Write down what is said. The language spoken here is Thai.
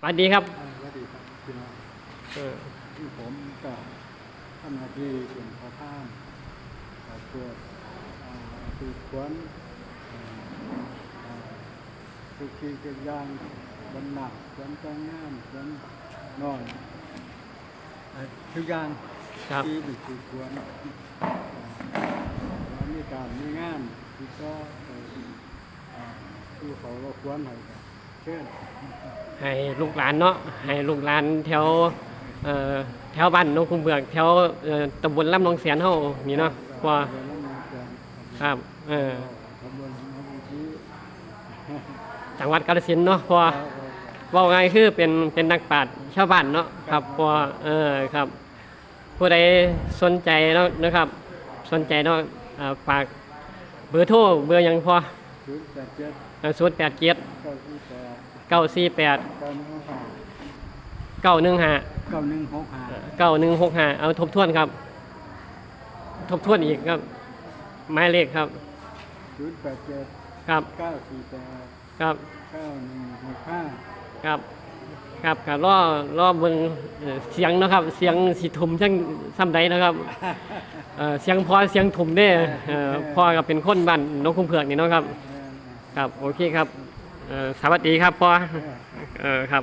สวัสดีครับอ่าสวัสดีครับพี่น้องเออที่ผมก็ทำหน้าที่เป็นพ่อท่านขอตรวจอ่าสืบสวนอ่าอ่าทุกทีทุกอย่างบนหนักสวนแต่งงานสวนนอนอ่าทุกอย่างครับที่เป็นสืบสวนอ่าแล้วมีการมีงานที่ก็เอ่ออ่าที่เขาเราควรให้ก็เชิญ ให้ลูกหลานเนาะให้ลูกหลานแถวแถวบ้านนงคุมเบือกแถวตำบลลำนองแสนเฮานี่เนาะว่าครับเออจังหวัดกาฬสินเนาะพราว่าเว้าง่ายคือเป็นเป็นนักปราชญ์ชาวบ้านเนาะครับเพราะว่าเออครับ ผู้ใดสนใจเนาะนะครับ สนใจเนาะฝากเบอร์โทรเบอร์ยังพอ ศูนย์แปดเจ็ดศูนย์แปดเจ็ดเก้าสี่แปดเก้าสี่แปดเก้าหนึ่งห้าเก้าหนึ่งห้าเก้าหนึ่งหกห้าเก้าหนึ่งหกห้าเอาทบทวนครับ ทบทวนอีกครับหมายเลขครับศูนย์แปดเจ็ดครับเก้าสี่แปดครับเก้าหนึ่งหกห้าครับครับครับล่อล่อเบิ่งเอ่อเสียงเนาะครับ เสียงสิทุมจังซ้ำใดนะครับเอ่อเสียงพอเสียงทุมเด้เอ่อพ่อก็เป็นคนบ้านนกคุ้มเผือกนี่เนาะครับ ครับ โอเคครับเอ่อสวัสดีครับพ่อเอ่อครับ